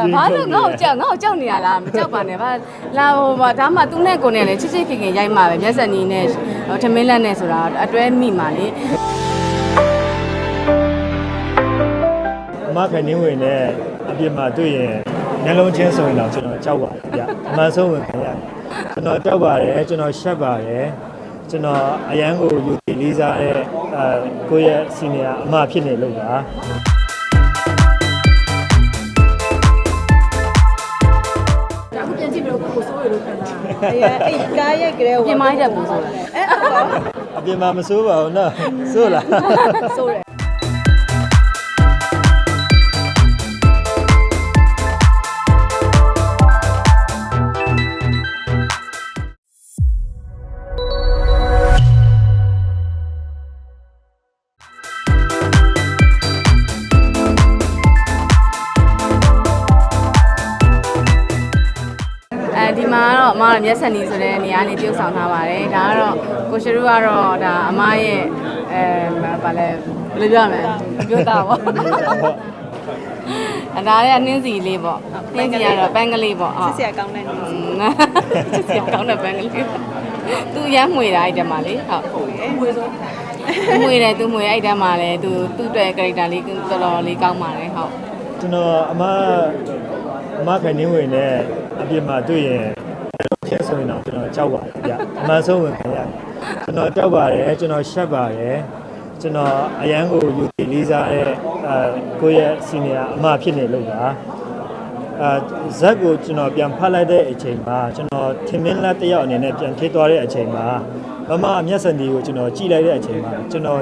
တာဘာလို့ငါ့ကိုကြောက်ငါ့ကိုကြောက်နေရလားမကြောက်ပါနဲ့ဘာလာဟိုဘာဒါမှသူနဲ့ကိုနဲ့လေချစ်ချစ်ခင်ခင်ရိုက်မှာပဲမျက်စက်နီးနဲ့ဟိုထမင်းလက်နဲ့ဆိုတာအတွဲမိမှာလေအမခိုင်နေဝင်နဲ့အပြင်မှာတွေ့ရင်နှလုံးချင်းဆိုရင်တော့ကျွန်တော်ကြောက်ပါတယ်ဗျအမှန်ဆုံးဝင်ခင်ရတယ်ကျွန်တော်ကြောက်ပါတယ်ကျွန်တော်ရှက်ပါတယ်ကျွန်တော်အရန်ကိုယူတည်လေးစားတဲ့အဲကိုယ့်ရဲ့စီနီယာအမဖြစ်နေလို့ပါ အဲအဲ့ကားရိုက်ကြတဲ့ပြင်မိုင်းတက်ပူဆိုတာအဲဟုတ်ပါ အပြင်မှာမစိုးပါဘူးနော်စိုးလားစိုးတယ် ဒီမှာကတော့အမကမျက်စက်နီးဆိုတဲ့နေရာနေပြုတ်ဆောင်ထားပါတယ်ဒါကတော့ကိုရှရုကတော့ဒါအမရဲ့အဲဗာလဲဘယ်လိုပြောရမလဲပြောတာပေါ့အဲဒါလည်းနှင်းစီလေးပေါ့နှင်းစီကတော့ပန်းကလေးပေါ့ဟုတ်ဆရာကောင်းတဲ့နေอืมချစ်စရာကောင်းတဲ့ပန်းကလေးသူရမ်းမှွေတာအဲ့တမှာလေဟုတ်ဟုတ်ရဲ့ဝေဆိုသူမှွေတယ်သူမှွေအဲ့တမှာလေသူသူ့အတွက် character လေးတော်တော်လေးကောင်းပါတယ်ဟုတ်ကျွန်တော်အမအမခိုင်နေဝင်နဲ့ အပြင်မှာတွေ့ရင်နှလုံးချင်းဆိုရင်တော့ကျွန်တော်ကြောက်ပါတယ်ဗျအမှန်ဆုံးဝင်ခင်ရတယ်ကျွန်တော်ကြောက်ပါတယ်ကျွန်တော်ရှက်ပါတယ်ကျွန်တော်အရန်ကိုယူတည်လေးစားတဲ့အဲကိုယ့်ရဲ့စီနီယာအမဖြစ်နေလို့ပါအဲဇက်ကိုကျွန်တော်ပြန်ဖတ်လိုက်တဲ့အချိန်မှာကျွန်တော်ထင်မင်းလက်တစ်ယောက်အနေနဲ့ပြန်ဖြစ်သွားတဲ့အချိန်မှာမမအမျက်စံဒီကိုကျွန်တော်ကြည့်လိုက်တဲ့အချိန်မှာကျွန်တော်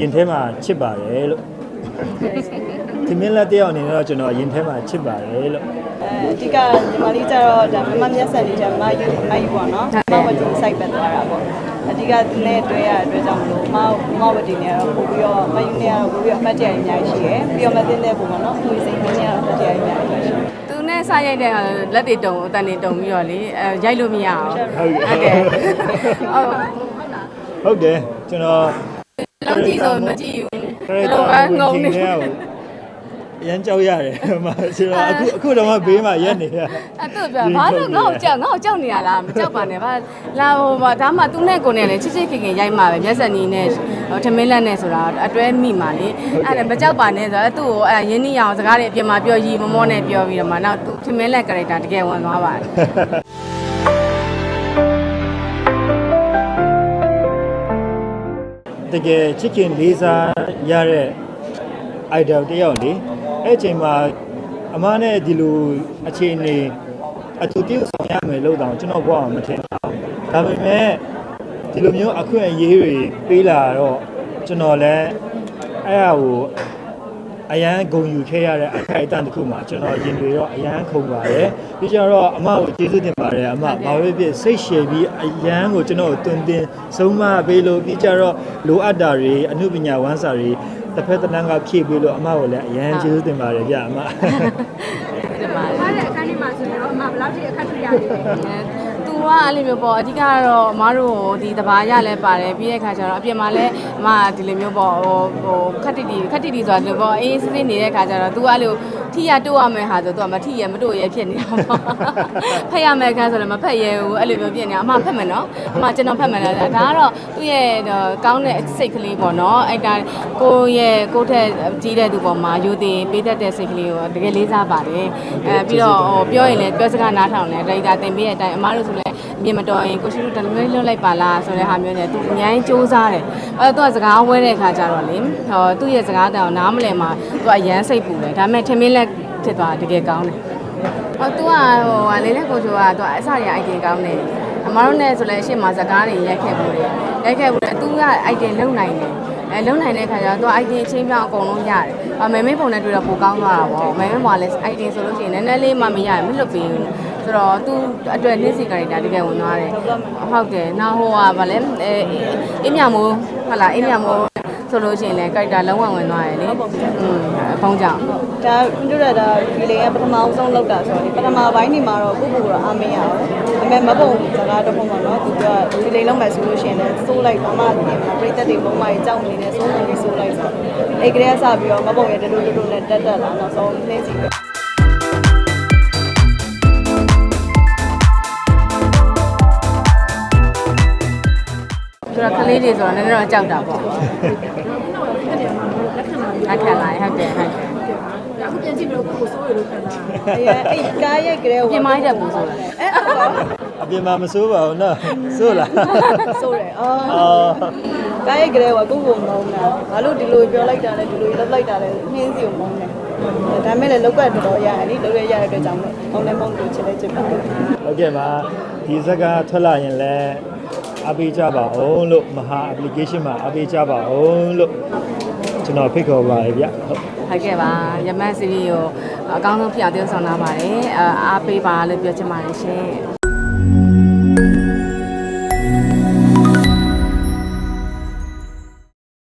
ရင်ထဲမှာချစ်ပါတယ်လို့ ထင်မင်းလက်တစ်ယောက်အနေနဲ့တော့ကျွန်တော်ရင်ထဲမှာချစ်ပါတယ်လို့အဲအဓိကညီမလေးကျတော့ဒါမမမျက်စက်လေးချက်မယူမယူပေါ့နော်မဝတီ site ပဲသွားတာပေါ့အဓိကသူနဲ့တွေ့ရတဲ့အတွက်ကြောင့်မလို့မမဝတီနဲ့တော့ပို့ပြီးတော့မယူနဲ့ကတော့ပို့ပြီးတော့အမှတ်တရအများကြီးရှိရယ်ပြီးတော့မသိတဲ့ပုံပေါ့နော်သူစိတ်နဲ့ကတော့အမှတ်တရအများကြီးရှိတယ်သူနဲ့စရိုက်တဲ့လက်တွေတုံအတန်တွေတုံပြီးတော့လေအဲရိုက်လို့မရအောင်ဟုတ်ကဲ့ဟုတ်တယ်ဟုတ်ဟုတ်တယ်ကျွန်တော်လောက်ကြည့်ဆိုမကြည့် ဘူးခရစ်ဘတော်ယ်လိုပဲငုံငုံနေနေရအောင်အရန်ကြောက်ရတယ်မဆိုတော့အခုအခုတော့မှဘေးမှာရက်နေရအဲ့သူပြောဘာလို့ငါ့ကိုကြောက်ငါ့ကိုကြောက်နေရလားမကြောက်ပါနဲ့ဘာလာဟိုဘာဒါမှသူနဲ့ကိုနဲ့လေချစ်ချစ်ခင်ခင်ရိုက်မှာပဲမျက်စက်နီးနဲ့ဟိုထမင်းလက်နဲ့ဆိုတာအတွဲမိမှာလေအဲ့ဒါမကြောက်ပါနဲ့ဆိုတော့သူ့ကိုအဲရင်းနှီးအောင်စကားတွေအပြင်မှာပြောရီမမောနဲ့ပြောပြီးတော့မှနောက်သူထမင်းလက် character တကယ်ဝင်သွားပါတယ် တကယ်ချစ်ခင်လေးစားရတဲ့ idol တယောက်လေအဲ့အချိန်မှာအမနဲ့ဒီလိုအခြေအနေအတူတူဆောင်ရမယ်လို့တောင်ကျွန်တော်ဘဝမှာမထင်ပါဘူးဒါပေမဲ့ဒီလိုမျိုးအခွင့်အရေးတွေပေးလာတော့ကျွန်တော်လည်းအဲ့အကို အရန်ဂုံယူခဲ့ရတဲ့အခိုက်အတန့်တစ်ခုမှာကျွန်တော်ရင်တွေတော့အရန်ခုန်ပါတယ်ပြီးကြတော့အမကိုကျေးဇူးတင်ပါတယ်အမဘာပဲဖြစ်စိတ်ရှည်ပြီးအရန်ကိုကျွန်တော်တွင်တင်ဆုံးမပေးလို့ပြီးကြတော့လိုအပ်တာတွေအမှုပညာဝမ်းစာတွေတစ်ဖက်တစ်လမ်းကဖြည့်ပေးလို့အမကိုလည်းအရန်ကျေးဇူးတင်ပါတယ်ဗျအမဒီမှာအားတဲ့အခန်းလေးမှာဆိုရင်တော့အမဘယ်လောက်ထိအခက်တွေ့ရလဲ သူကအဲ့လိုမျိုးပေါ့အဓိကကတော့အမားတို့ကိုဒီတဘာရလဲပါတယ်ပြီးတဲ့ခါကျတော့အပြင်မှာလဲအမဒီလိုမျိုးပေါ့ဟိုဟိုခက်တီတီခက်တီတီဆိုတာဒီလိုပေါ့အေးစစ်စစ်နေတဲ့ခါကျတော့ तू အဲ့လို ထိရတိုးရမယ်ဟာဆို तू ကမထိရမတိုးရဖြစ်နေတာပေါ့ဖက်ရမယ်ခါဆိုလည်းမဖက်ရဘူးအဲ့လိုမျိုးဖြစ်နေတာအမဖက်မယ်နော်အမကျွန်တော်ဖက်မယ်လားဒါကတော့သူ့ရဲ့ကောင်းတဲ့စိတ်ကလေးပေါ့နော်အဲ့ဒါကိုရဲ့ကိုထက်ကြီးတဲ့သူပေါ်မှာယူတည်ပေးတတ်တဲ့စိတ်ကလေးကိုတကယ်လေးစားပါတယ်အဲပြီးတော့ဟိုပြောရင်လည်းပြောစကားနားထောင်လဲဒါဒါတင်ပေးတဲ့အတိုင်းအမတို့ဆိုလည်းအ မြင်မတော်ရင်ကိုရှိတို့တလည်းလွတ်လိုက်ပါလားဆိုတဲ့ဟာမျိုးနဲ့သူအများကြီးစူးစားတယ်အဲသူကစကားဝဲတဲ့ခါကျတော့လေဟောသူ့ရဲ့စကားတောင်နားမလည်မှာသူကအရန်စိတ်ပူတယ်ဒါပေမဲ့ထမင်းလက်ဖြစ်သွားတကယ်ကောင်းတယ်ဟောသူကဟိုဟာလေးလက်ကိုချိုကသူကအစရ idea ကောင်းတယ်အမတို့နဲ့ဆိုလည်းအရှိမစကားတွေရိုက်ခဲ့ဘူးတယ်ရိုက်ခဲ့ဘူးတယ်သူက idea လုံနိုင်တယ်အဲလုံနိုင်တဲ့ခါကျတော့သူ idea ချင်းပြောင်းအကုန်လုံးရတယ်အမေမေပုံနဲ့တွေ့တော့ပိုကောင်းသွားတာပေါ့မေမေပုံကလည်း idea ဆိုလို့ရှိရင်နည်းနည်းလေးမှမရရင်မလွတ်ပေးဘူး ဆိုတော့သူအတွက်နှင်းစီကရီတာတကယ်ဝင်သွားတယ်ဟုတ်တယ်နောက်ဟိုကဗာလဲအဲအင်းမြမိုးဟုတ်လားအင်းမြမိုးဆိုလို့ရှိရင်လည်းကရီတာလုံးဝဝင်သွားတယ်လေอืมဖုံးကြောင်ဒါကွန်ပျူတာဒါဒီလေးကပထမအောင်ဆုံးလောက်တာဆိုတော့ဒီပထမပိုင်းနေမှာတော့ကိုယ့်ကိုယ်ကတော့အားမရအောင်ဒါပေမဲ့မပုံစကားတစ်ခုပေါ့နော်သူကဒီလေးလုံးမဲ့ဆိုလို့ရှိရင်လည်းစိုးလိုက်ဘာမှပြင်မှာပြိသက်တွေဘုံမကြီးကြောက်နေနေစိုးနေနေစိုးလိုက်ဆိုအဲ့ကလေးကစပြီးတော့မပုံရတလူတလူနဲ့တက်တက်လာနောက်ဆုံးနှင်းစီပဲ ဆိုတော့ကလေးတွေဆိုတော့နည်းနည်းတော့ကြောက်တာပေါ့လက်ခံလာဟုတ်တယ်ဟုတ်တယ်အခုပြန်ကြည့်ပြီးတော့ကိုယ်စိုးရလို့ခံတာအဲ့အဲ့ကားရိုက်ကလေးပြင်မိုင်းတက်ဘူးဆိုတော့အဲ့ဟုတ်ပါအပြင်မှာမစိုးပါဘူးနော်စိုးလားဆိုရယ်အော်အော်ကားရိုက်ကလေးကကိုယ့်ကိုမုန်းတာဘာလို့ဒီလိုပြောလိုက်တာလဲဒီလိုလုပ်လိုက်တာလဲနှင်းစီကိုမုန်းတယ်ဒါမဲ့လည်းလောက်ကတော်တော်ရတယ်နိလောက်ကရတဲ့အတွက်ကြောင့်မုန်းလဲမုန်းလို့ချစ်လဲချစ်ပါတယ်ဟုတ်ကဲ့ပါဒီဇက်ကထွက်လာရင်လည်း အပေးကြပါအောင်လို့မဟာ application မှာအပေးကြပါအောင်လို့ကျွန်တော်ဖိတ်ခေါ်ပါရဗျဟုတ်ဟုတ်ကဲ့ပါရမတ်စီရီကိုအကောင်းဆုံးဖြစ်အောင်တည်ဆောင်လာပါတယ်အာအားပေးပါလို့ပြောချင်ပါတယ်ရှင်